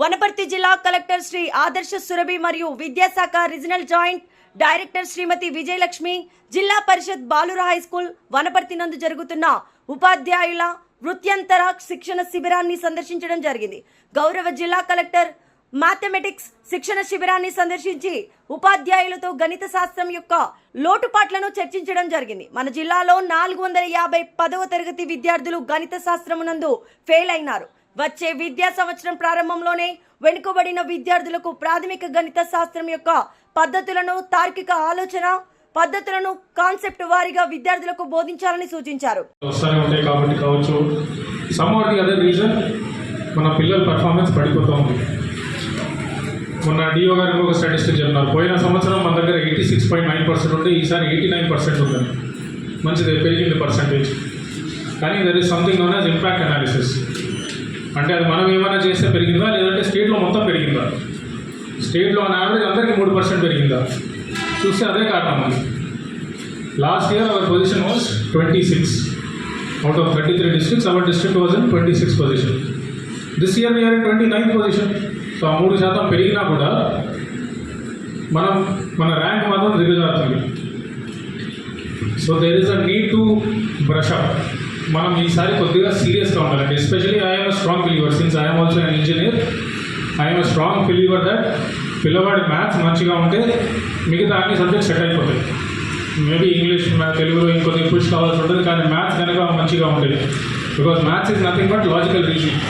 వనపర్తి జిల్లా కలెక్టర్ శ్రీ ఆదర్శ సురభి మరియు విద్యాశాఖ regional joint director Shrimati Vijayalakshmi Zilla Parishad బాలుర హై స్కూల్ వనపర్తి నందు జరుగుతున్న ఉపాధ్యాయుల వృత్యంతర శిక్షణ శిబిరాన్ని సందర్శించడం జరిగింది. గౌరవ జిల్లా కలెక్టర్ మ్యాథమెటిక్స్ శిక్షణ శిబిరాన్ని సందర్శించి ఉపాధ్యాయులతో గణిత శాస్త్రం యొక్క లోటుపాట్లను చర్చించడం జరిగింది. మన జిల్లాలో నాలుగు వందల యాభై పదవ తరగతి విద్యార్థులు గణిత శాస్త్రమునందు ఫెయిల్ అయినారు. వచ్చే విద్యా సంవత్సరం ప్రారంభంలోనే వెనుకబడిన విద్యార్థులకు ప్రాథమిక గణిత శాస్త్రం యొక్క పద్ధతులను తార్కిక ఆలోచన పద్ధతులను కాన్సెప్ట్ వారీగా విద్యార్థులకు బోధించాలని సూచించారు. కాబట్టి కావచ్చు. Some are the other reason మన పిల్లల పర్ఫార్మెన్స్ పడిపోతూ ఉంది. మొన్న డిఓ గారు ఒక స్టాటిస్టిక్ చెప్పినారు. పోయిన సంవత్సరం మన దగ్గర eighty six point nine percent ఉంటే ఈసారి ఎయిటీ నైన్ పర్సెంట్ ఉంది. మంచిది పెరిగింది పర్సంటేజ్ కానీ there is something known as impact analysis అంటే అది మనం ఏమైనా చేస్తే పెరిగిందా? లేదంటే స్టేట్లో మొత్తం పెరిగిందా? స్టేట్లో ఆన్ యావరేజ్ అందరికీ మూడు పర్సెంట్ పెరిగిందా? చూస్తే అదే కారణం అది. Last year our position was twenty six out of thirty three districts our district was in twenty six position this year we're in twenty ninth position so ఆ మూడు శాతం పెరిగినా కూడా మనం మన ర్యాంక్ మాత్రం దిగజారుతుంది. So there is a need to brush up మనం ఈసారి కొద్దిగా సీరియస్గా ఉండాలండి. Especially I'm strong believer since I'm also an engineer I'm strong believer that పిల్లవాడి మ్యాథ్స్ మంచిగా ఉంటే మిగతా అన్ని సబ్జెక్ట్స్ సెట్ అయిపోతాయి. మేబీ ఇంగ్లీష్ తెలుగులో ఇంకొద్ది పుష్ కావాల్సి ఉంటుంది కానీ మ్యాథ్స్ కనుక మంచిగా ఉంటుంది because maths is nothing but logical reasoning